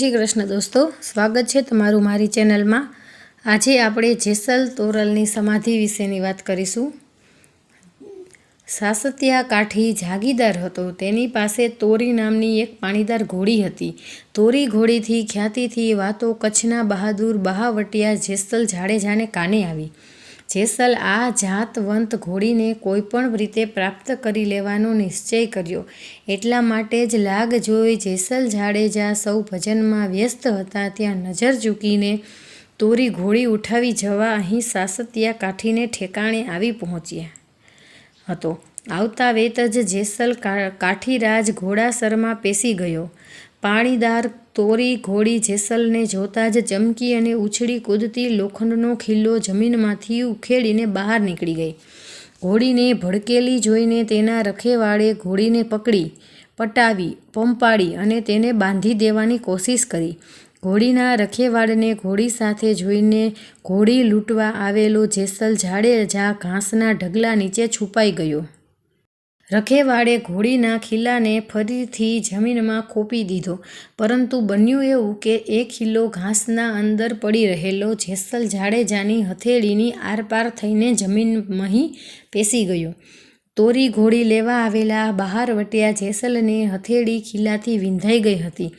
શ્રી કૃષ્ણ દોસ્તો, સ્વાગત છે તમારું મારી ચેનલમાં. આજે આપણે જેસલ તોરલની સમાધિ વિશેની વાત કરીશું. સાસતિયા કાઠી જાગીદાર હતો. તેની પાસે તોરી નામની એક પાણીદાર ઘોડી હતી. તોરી ઘોડીથી ખ્યાતિથી વાતો કચ્છના બહાદુર બહાવટિયા જેસલ જાડેજાને કાને આવી. જેસલ આ જાતવંત ઘોડીને કોઈપણ રીતે પ્રાપ્ત કરી લેવાનો નિશ્ચય કર્યો. એટલા માટે જ લાગ જોઈ જેસલ જાડેજા સૌ ભજનમાં વ્યસ્ત હતા. ત્યાં નજર ચૂકીને તોરી ઘોડી ઉઠાવી જવા અહીં સાસતિયા કાઠીને ઠેકાણે આવી પહોંચ્યા હતો. આવતા વેત જ જેસલ કાઠીરાજ ઘોડાસરમાં પેસી ગયો. પાણીદાર તોરી, ઘોડી, જેસલને જોતાં જ ચમકી અને ઉછળી કૂદતી લોખંડનો ખિલ્લો જમીનમાંથી ઉખેડીને બહાર નીકળી ગઈ. ઘોડીને ભડકેલી જોઈને તેના રખેવાળે ઘોડીને પકડી, પટાવી, પંપાડી અને તેને બાંધી દેવાની કોશિશ કરી. ઘોડીના રખેવાળને ઘોડી સાથે જોઈને ઘોડી લૂંટવા આવેલો જેસલ જાડેજા ઘાસના ઢગલા નીચે છુપાઈ ગયો. રખેવાળે ઘોડીના ખિલ્લાને ફરીથી જમીનમાં ખોપી દીધો. પરંતુ બન્યું એવું કે એ ખિલ્લો ઘાસના અંદર પડી રહેલો જેસલ જાડેજાની હથેળીની આરપાર થઈને જમીનમાંહી પેસી ગયો. તોરી ઘોડી લેવા આવેલા બહારવટિયા જેસલને હથેળી ખિલ્લાથી વિંધાઈ ગઈ હતી.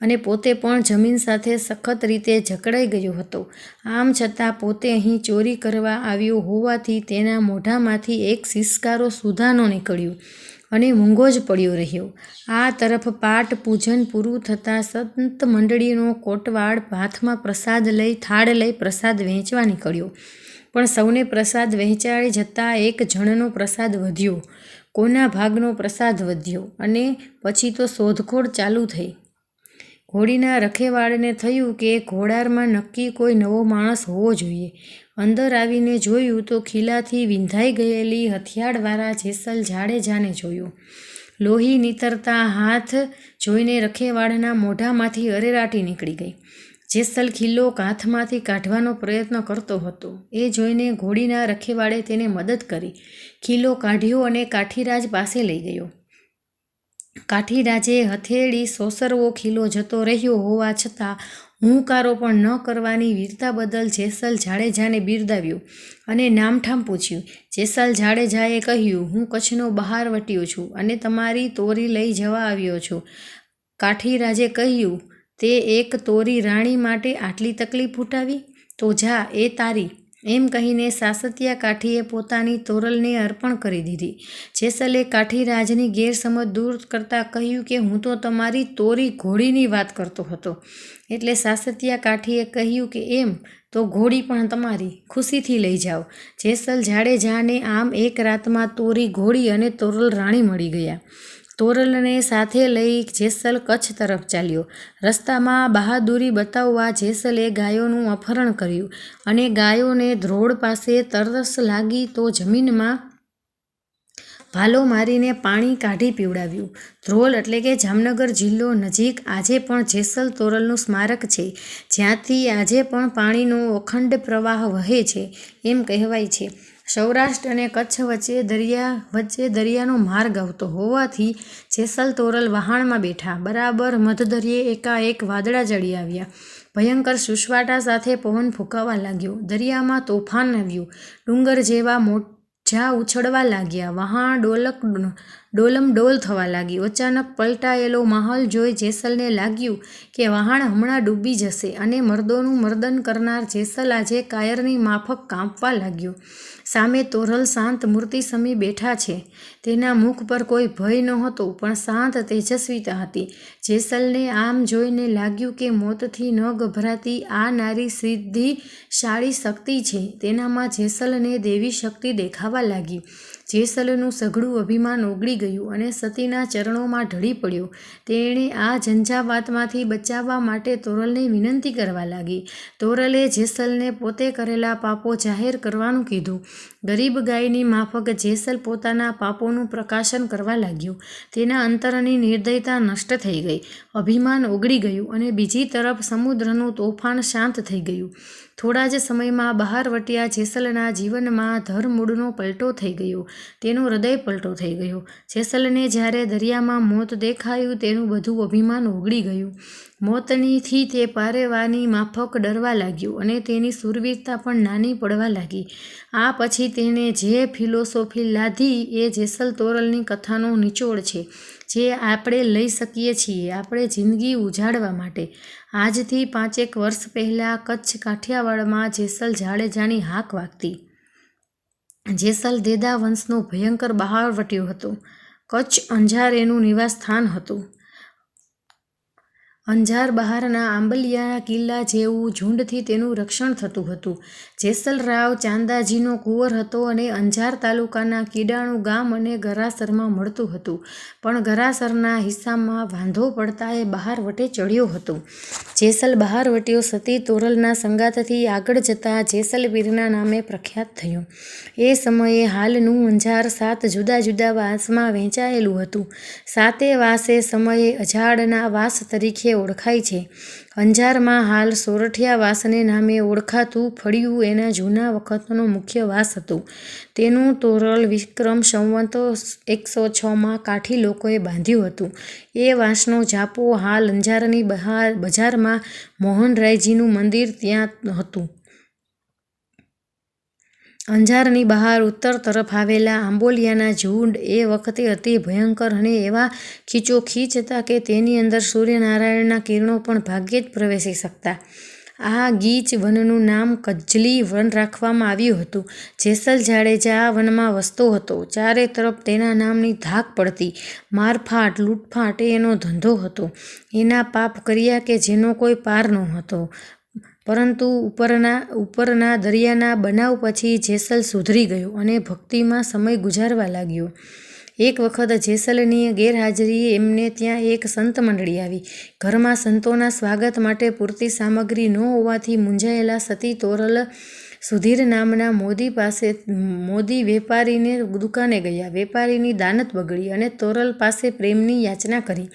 અને પોતે પણ જમીન સાથે સખત રીતે જકડાઈ ગયો હતો. આમ છતાં પોતે અહીં ચોરી કરવા આવ્યો હોવાથી તેના મોઢામાંથી એક સિસકારો સુધાનો નીકળ્યો અને મૂંગો જ પડ્યો રહ્યો. આ તરફ પાઠ પૂજન પૂરું થતાં સંત મંડળીનો કોટવાડ હાથમાં પ્રસાદ લઈ, થાળ લઈ પ્રસાદ વહેંચવા નીકળ્યો. પણ સૌને પ્રસાદ વહેંચાઈ જતાં એક જણનો પ્રસાદ વધ્યો. કોના ભાગનો પ્રસાદ વધ્યો અને પછી તો શોધખોળ ચાલુ થઈ. ઘોડીના રખેવાળને થયું કે ઘોડારમાં નક્કી કોઈ નવો માણસ હોવો જોઈએ. અંદર આવીને જોયું તો ખીલાથી વિંધાઈ ગયેલી હથિયારવાળા જેસલ જાડેજાને જોયું. લોહી નીતરતા હાથ જોઈને રખેવાળના મોઢામાંથી અરેરાટી નીકળી ગઈ. જેસલ ખીલ્લો કાથમાંથી કાઢવાનો પ્રયત્ન કરતો હતો. એ જોઈને ઘોડીના રખેવાળે તેને મદદ કરી. ખીલ્લો કાઢ્યો અને કાઠીરાજ પાસે લઈ ગયો. કાઠીરાજે હથેળી સોસરવો ખીલો જતો રહ્યો હોવા છતાં હુંકારો પણ ન કરવાની વીરતા બદલ જેસલ જાડેજાને બિરદાવ્યો અને નામઠામ પૂછ્યું, જેસલ જાડેજાએ કહ્યું, હું કચ્છનો બહાર વટ્યો છું અને તમારી તોરી લઈ જવા આવ્યો છું. કાઠીરાજે કહ્યું, તે એક તોરી રાણી માટે આટલી તકલીફ ઉઠાવી? તો જા, એ તારી. એમ કહીને સાસતિયા કાઠીએ પોતાની તોરલને અર્પણ કરી દીધી. જેસલે કાઠીરાજની ગેરસમજ દૂર કરતાં કહ્યું કે હું તો તમારી તોરી ઘોડીની વાત કરતો હતો. એટલે સાસતિયા કાઠીએ કહ્યું કે એમ, તો ઘોડી પણ તમારી, ખુશીથી લઈ જાઓ. જેસલ જાડેજાને આમ એક રાતમાં તોરી ઘોડી અને તોરલ રાણી મળી ગયા. તોરલને સાથે લઈ જેસલ કચ્છ તરફ ચાલ્યો. રસ્તામાં બહાદુરી બતાવવા જેસલે ગાયોનું અપહરણ કર્યું અને ગાયોને ધ્રોળ પાસે તરસ લાગી તો જમીનમાં ભાલો મારીને પાણી કાઢી પીવડાવ્યું. ધ્રોલ એટલે કે જામનગર જિલ્લો નજીક આજે પણ જેસલ તોરલનું સ્મારક છે. જ્યાંથી આજે પણ પાણીનો અખંડ પ્રવાહ વહે છે એમ કહેવાય છે. સૌરાષ્ટ્ર અને કચ્છ વચ્ચે દરિયા, વચ્ચે દરિયાનો માર્ગ આવતો હોવાથી જેસલ તોરલ વહાણમાં બેઠા બરાબર મધદરિયે એકાએક વાદળા ચડી આવ્યા. ભયંકર સુસવાટા સાથે પવન ફૂંકાવા લાગ્યો. દરિયામાં તોફાન આવ્યું. ડુંગર જેવા મોજા ઉછળવા લાગ્યા. વહાણ ડોલક ડોલમ ડોલ થવા લાગી. અચાનક પલટાયેલો માહોલ જોઈ જેસલને લાગ્યું કે વહાણ હમણાં ડૂબી જશે અને મર્દોનું મર્દન કરનાર જેસલ આજે કાયરની માફક કાંપવા લાગ્યો. સામે તોરલ શાંત મૂર્તિ સમી બેઠા છે. તેના મુખ પર કોઈ ભય નહોતો, પણ શાંત તેજસ્વીતા હતી. જેસલને આમ જોઈને લાગ્યું કે મોતથી ન ગભરાતી આ નારી સિદ્ધિશાળી શક્તિ છે. તેનામાં જેસલને દેવી શક્તિ દેખાવા લાગી. જેસલનું સઘળું અભિમાન ઓગળી ગયું અને સતીના ચરણોમાં ઢળી પડ્યો. તેણે આ ઝંઝાવાતમાંથી બચાવવા માટે તોરલને વિનંતી કરવા લાગી. તોરલે જેસલને પોતે કરેલા પાપો જાહેર કરવાનું કીધું. ગરીબ ગાયની માફક જેસલ પોતાના પાપોનું પ્રકાશન કરવા લાગ્યું. તેના અંતરની નિર્દયતા નષ્ટ થઈ ગઈ. અભિમાન ઓગળી ગયું અને બીજી તરફ સમુદ્રનું તોફાન શાંત થઈ ગયું. થોડા જ સમયમાં બહારવટિયા જેસલના જીવનમાં ધરમૂળનો પલટો થઈ ગયો. તેનો હૃદય પલટો થઈ ગયો. જેસલને જ્યારે દરિયામાં મોત દેખાયું તેનું બધું અભિમાન ઓગળી ગયું. મોતનીથી તે પારેવાની માફક ડરવા લાગ્યું અને તેની સુરવીરતા પણ નાની પડવા લાગી. આ પછી તેણે જે ફિલોસોફી લાધી એ જેસલ તોરલની કથાનો નિચોડ છે, જે આપણે લઈ શકીએ છીએ આપણે જિંદગી ઉજાડવા માટે. આજથી પાંચેક વર્ષ પહેલાં કચ્છ કાઠિયાવાડમાં જેસલ જાડેજાની હાક વાગતી. જેસલ દેદા વંશનો ભયંકર બહારવટીયો હતો. કચ્છ અંજાર એનું નિવાસ હતું. અંજાર બહારના આંબલિયા કિલ્લા જેવું ઝુંડથી તેનું રક્ષણ થતું હતું. જેસલરાવ ચાંદાજીનો કુંવર હતો અને અંજાર તાલુકાના કીડાણું ગામ અને ગરાસરમાં મળતું હતું. પણ ગરાસરના હિસ્સામાં વાંધો પડતા એ બહાર વટે ચડ્યો હતો. જેસલ બહારવટીઓ સતી તોરલના સંગાતથી આગળ જતા જેસલવીરના નામે પ્રખ્યાત થયો. એ સમયે હાલનું અંજાર સાત જુદા જુદા વાસમાં વહેંચાયેલું હતું. સાતે વાસે સમયે અજાડના વાસ તરીકે ઓળખાય છે. અંજારમાં હાલ સોરઠિયા વાસને નામે ઓળખાતું ફળિયું એના જૂના વખતનો મુખ્ય વાસ હતું. તેનું તોરલ વિક્રમ સંવંત એકસો છમાં કાઠી લોકોએ બાંધ્યું હતું. એ વાંસનો જાપો હાલ અંજારની બહાર બજારમાં મોહનરાયજીનું મંદિર ત્યાં હતું. અંજારની બહાર ઉત્તર તરફ આવેલા આંબોલિયાના ઝુંડ એ વખતે અતિ ભયંકર અને એવા ખીચોખીચ હતા કે તેની અંદર સૂર્યનારાયણના કિરણો પણ ભાગ્યે જ પ્રવેશી શકતા. આ ગીચ વનનું નામ કજલી વન રાખવામાં આવ્યું હતું. જેસલ જાડેજા આ વનમાં વસતો હતો. ચારે તરફ તેના નામની ધાક પડતી. મારફાટ, લૂંટફાટ એ એનો ધંધો હતો. એના પાપ કર્યા કે જેનો કોઈ પાર ન હતો પરંતુ ઉપરના ઉપરના દરિયાના બનાવ પછી જેસલ સુધરી ગયો અને ભક્તિમાં સમય ગુજારવા લાગ્યો. એક વખત જેસલની ગેરહાજરીએ એમને ત્યાં એક સંત મંડળી આવી. ઘરમાં સંતોના સ્વાગત માટે પૂરતી સામગ્રી ન હોવાથી મૂંઝાયેલા સતી તોરલ સુધીર નામના મોદી પાસે, મોદી વેપારીને દુકાને ગયા. વેપારીની દાનત બગડી અને તોરલ પાસે પ્રેમની યાચના કરી.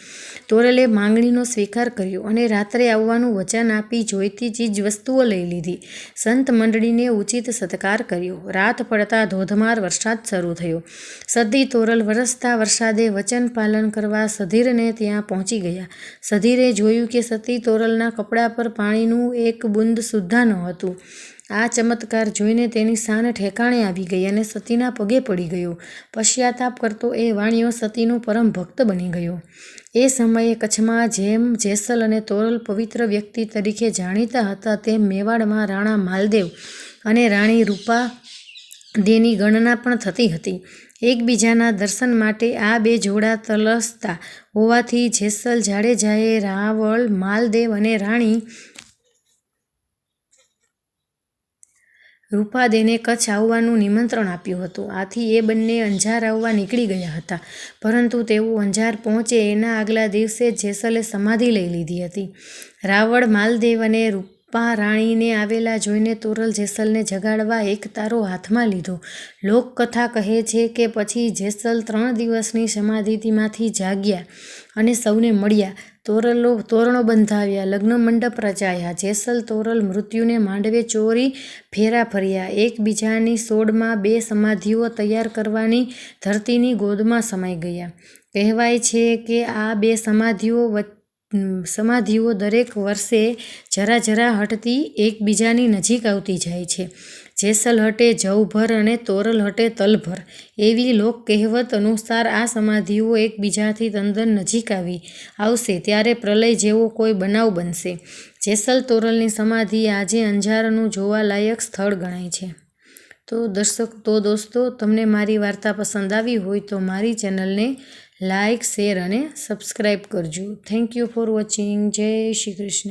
તોરલે માંગણીનો સ્વીકાર કર્યો અને રાત્રે આવવાનું વચન આપી જોઈતી ચીજ વસ્તુઓ લઈ લીધી. સંત મંડળીને ઉચિત સત્કાર કર્યો. રાત પડતા ધોધમાર વરસાદ શરૂ થયો. સદી તોરલ વરસતા વરસાદે વચન પાલન કરવા સધીરને ત્યાં પહોંચી ગયા. સધીરે જોયું કે સતી તોરલના કપડા પર પાણીનું એક બુંદ સુદ્ધા ન હતું. આ ચમત્કાર જોઈને તેની શાન ઠેકાણે આવી ગઈ અને સતીના પગે પડી ગયો. પશ્ચાતાપ કરતો એ વાણિયો સતીનો પરમ ભક્ત બની ગયો. એ સમયે કચ્છમાં જેમ જેસલ અને તોરલ પવિત્ર વ્યક્તિ તરીકે જાણીતા હતા, તેમ મેવાડમાં રાણા માલદેવ અને રાણી રૂપા દેની ગણના પણ થતી હતી. એકબીજાના દર્શન માટે આ બે જોડા તલસતા હોવાથી જેસલ જાડેજાએ રાવળ, માલદેવ અને રાણી રૂપાદેને કચ્છ આવવાનું નિમંત્રણ આપ્યું હતું. આથી એ બંને અંજાર આવવા નીકળી ગયા હતા. પરંતુ તેઓ અંજાર પહોંચે એના આગલા દિવસે જેસલે સમાધિ લઈ લીધી હતી. રાવળ, માલદેવ અને રૂપા રાણીને આવેલા જોઈને તોરલ જેસલને જગાડવા એક તારો હાથમાં લીધો. લોકકથા કહે છે કે પછી જેસલ ત્રણ દિવસની સમાધિમાંથી જાગ્યા અને સૌને મળ્યા. તોરલો, તોરણો બંધાવ્યા, લગ્ન મંડપ રચાયા, જેસલ તોરલ મૃત્યુને માંડવે ચોરી, ફેરા ફર્યા. એકબીજાની સોડમાં બે સમાધિઓ તૈયાર કરવાની ધરતીની ગોદમાં સમાઈ ગયા. કહેવાય છે કે આ બે સમાધિઓ સમાધિઓ દરેક વર્ષે જરા જરા હટતી એકબીજાની નજીક આવતી જાય છે. જેસલ હટે જવભર અને તોરલ હટે તલભર એવી લોક કહેવત અનુસાર આ સમાધિઓ એકબીજાથી તંદર નજીક આવી આવશે. ત્યારે પ્રલય જેવો કોઈ બનાવ બનશે. જેસલ તોરલની સમાધિ આજે અંજારનું જોવાલાયક સ્થળ ગણાય છે. તો દર્શક, તો દોસ્તો, તમને મારી વાર્તા પસંદ આવી હોય તો મારી ચેનલને લાઇક શેર અને સબસ્ક્રાઈબ કરજો. Thank you for watching. જય શ્રી કૃષ્ણ.